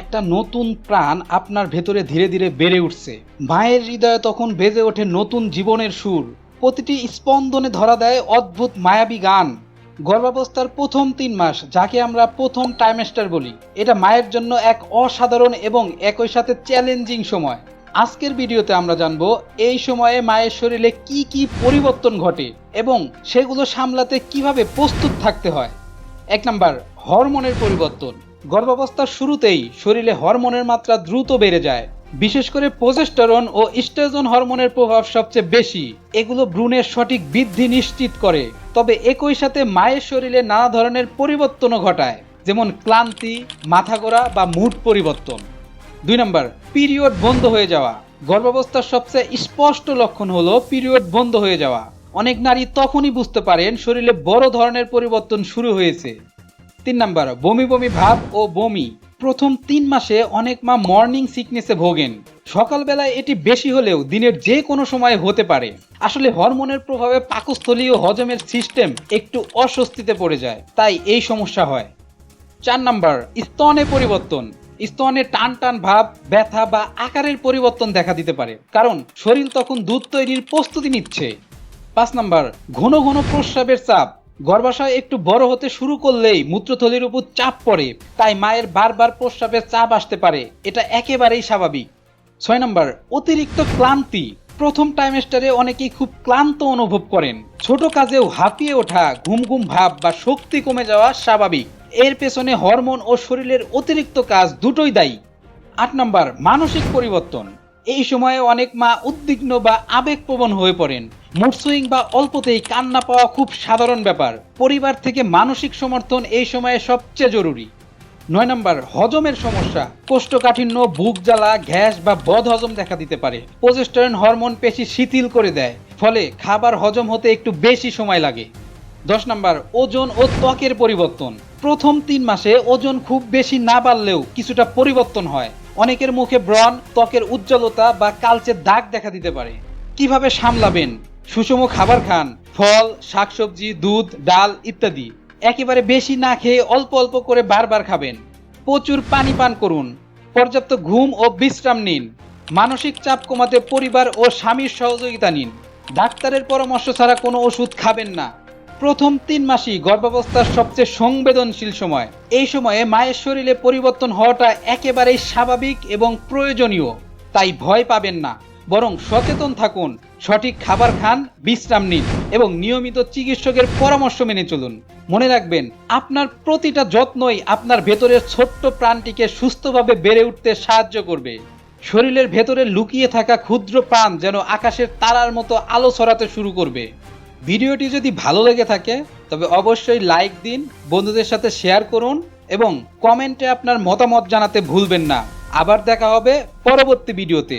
একটা নতুন প্রাণ আপনার ভেতরে ধীরে ধীরে বেড়ে উঠছে। মায়ের হৃদয়ে তখন বেজে ওঠে নতুন জীবনের সুর। প্রতিটি স্পন্দনে ধরা দেয় অদ্ভুত মায়াবী গান। গর্ভাবস্থার প্রথম তিন মাস, যাকে আমরা প্রথম টাইমেস্টার বলি। এটা মায়ের জন্য এক অসাধারণ এবং একই সাথে চ্যালেঞ্জিং সময়। আজকের ভিডিওতে আমরা জানব, এই সময়ে মায়ের শরীরে কি কি পরিবর্তন ঘটে এবং সেগুলো সামলাতে কীভাবে প্রস্তুত থাকতে হয়। এক নাম্বার, হরমোনের পরিবর্তন। গর্ভাবস্থার শুরুতেই শরীরে হরমোনের মাত্রা দ্রুত বেড়ে যায়। বিশেষ করে প্রজেস্টেরন ও ইস্ট্রোজেন হরমোনের প্রভাব সবচেয়ে বেশি। এগুলো ভ্রূণের সঠিক বৃদ্ধি নিশ্চিত করে। তবে একই সাথে মায়ের শরীরে নানা ধরনের পরিবর্তনও ঘটায়, যেমন ক্লান্তি, মাথা ঘোরা বা মুড পরিবর্তন। দুই নম্বর, পিরিয়ড বন্ধ হয়ে যাওয়া। গর্ভাবস্থার সবচেয়ে স্পষ্ট লক্ষণ হলো পিরিয়ড বন্ধ হয়ে যাওয়া। অনেক নারী তখনই বুঝতে পারেন শরীরে বড় ধরনের পরিবর্তন শুরু হয়েছে। তিন নাম্বার, বমি বমি ভাব ও বমি। প্রথম তিন মাসে অনেক মা মর্নিং সিকনেসে ভোগেন। সকালবেলায় এটি বেশি হলেও দিনের যে কোনো সময় হতে পারে। আসলে হরমোনের প্রভাবে পাকস্থলী ও হজমের সিস্টেম একটু অস্বস্তিতে পড়ে যায়, তাই এই সমস্যা হয়। চার নাম্বার, স্তনে পরিবর্তন। স্তনে টান টান ভাব, ব্যথা বা আকারের পরিবর্তন দেখা দিতে পারে, কারণ শরীর তখন দুধ তৈরির প্রস্তুতি নিচ্ছে। পাঁচ নাম্বার, ঘন ঘন প্রস্রাবের চাপ। গর্ভাশয় একটু বড় হতে শুরু করলেই মূত্রথলির উপর চাপ পড়ে, তাই মায়ের বারবার প্রস্রাবের চাপ আসতে পারে। এটা একেবারেই স্বাভাবিক। ছয় নম্বর, অতিরিক্ত ক্লান্তি। প্রথম টাইমেস্টারে অনেকেই খুব ক্লান্ত অনুভব করেন। ছোট কাজেও হাঁপিয়ে ওঠা, ঘুম ঘুম ভাব বা শক্তি কমে যাওয়া স্বাভাবিক। এর পেছনে হরমোন ও শরীরের অতিরিক্ত কাজ দুটোই দায়ী। আট নম্বর, মানসিক পরিবর্তন। এই সময়ে অনেক মা উদ্বিগ্ন বা আবেগপ্রবণ হয়ে পড়েন। মুড সুইং বা অল্পতেই কান্না পাওয়া খুব সাধারণ ব্যাপার। পরিবার থেকে মানসিক সমর্থন এই সময়ে সবচেয়ে জরুরি। নয় নম্বর, হজমের সমস্যা। কোষ্ঠকাঠিন্য, বুক জ্বালা, গ্যাস বা বদ হজম দেখা দিতে পারে। প্রজেস্টেরন হরমোন পেশি শিথিল করে দেয়। ফলে খাবার হজম হতে একটু বেশি সময় লাগে। দশ নম্বর, ওজন ও ত্বকের পরিবর্তন। প্রথম তিন মাসে ওজন খুব বেশি না বাড়লেও কিছুটা পরিবর্তন হয়। অনেকের মুখে ব্রণ, ত্বকের উজ্জ্বলতা বা কালচে দাগ দেখা দিতে পারে। কীভাবে সামলাবেন? সুষম খাবার খান। ফল, শাকসবজি, দুধ, ডাল ইত্যাদি। একেবারে বেশি না খেয়ে অল্প অল্প করে বারবার খাবেন। প্রচুর পানি পান করুন। পর্যাপ্ত ঘুম ও বিশ্রাম নিন। মানসিক চাপ কমাতে পরিবার ও স্বামীর সহযোগিতা নিন। ডাক্তারের পরামর্শ ছাড়া কোনো ওষুধ খাবেন না। প্রথম তিন মাসই গর্ভাবস্থার সবচেয়ে সংবেদনশীল সময়। এই সময়ে মায়ের শরীরে পরিবর্তন হওয়াটা একেবারেই স্বাভাবিক এবং প্রয়োজনীয়। তাই ভয় পাবেন না। বরং সচেতন থাকুন। সঠিক খাবার খান, বিশ্রাম নিন এবং নিয়মিত চিকিৎসকের পরামর্শ মেনে চলুন। মনে রাখবেন, আপনার প্রতিটা যত্নই আপনার ভেতরের ছোট্ট প্রাণটিকে সুস্থভাবে বেড়ে উঠতে সাহায্য করবে। শরীরের ভেতরে লুকিয়ে থাকা ক্ষুদ্র প্রাণ যেন আকাশের তারার মতো আলো ছড়াতে শুরু করবে। ভিডিওটি যদি ভালো লেগে থাকে, তবে অবশ্যই লাইক দিন, বন্ধুদের সাথে শেয়ার করুন এবং কমেন্টে আপনার মতামত জানাতে ভুলবেন না। আবার দেখা হবে পরবর্তী ভিডিওতে।